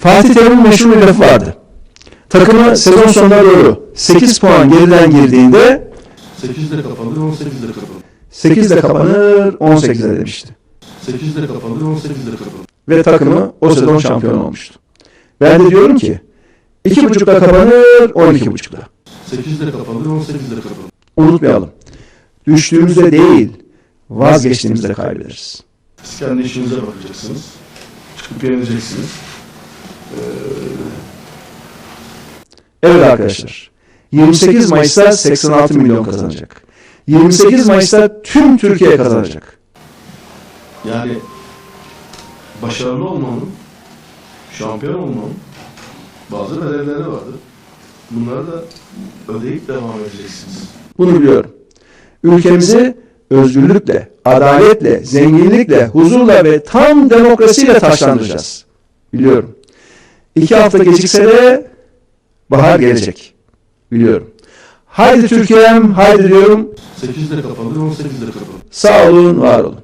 Fatih Terim'in meşhur bir lafı vardı. Takımı sezon sonuna doğru 8 puan geriden girdiğinde 8'de kapanır, 18'de kapanır. 8'de kapanır 18'de demişti. 8'de kapanır, 18'de kapanır. Ve takımı o sezon şampiyon olmuştu. Ben de diyorum ki 2.5'da kapanır 12.5'da. 8'de kapanır, 18'de kapanır. Unutmayalım. Düştüğümüzde değil vazgeçtiğimizde kaybederiz. Siz kendi işinize bakacaksınız. Çıkıp yeneceksiniz. Evet arkadaşlar. 28 Mayıs'ta 86 milyon kazanacak. 28 Mayıs'ta tüm Türkiye kazanacak. Yani başarılı olmanın, şampiyon olmanın bazı bedelleri vardır. Bunları da ödeyip devam edeceksiniz. Bunu biliyorum. Ülkemizi özgürlükle, adaletle, zenginlikle, huzurla ve tam demokrasiyle taşlandıracağız. Biliyorum. İki hafta gecikse de bahar gelecek. Biliyorum. Haydi Türkiye'm, haydi diyorum. 8'de kapanır, 18'de kapanır. Sağ olun, var olun.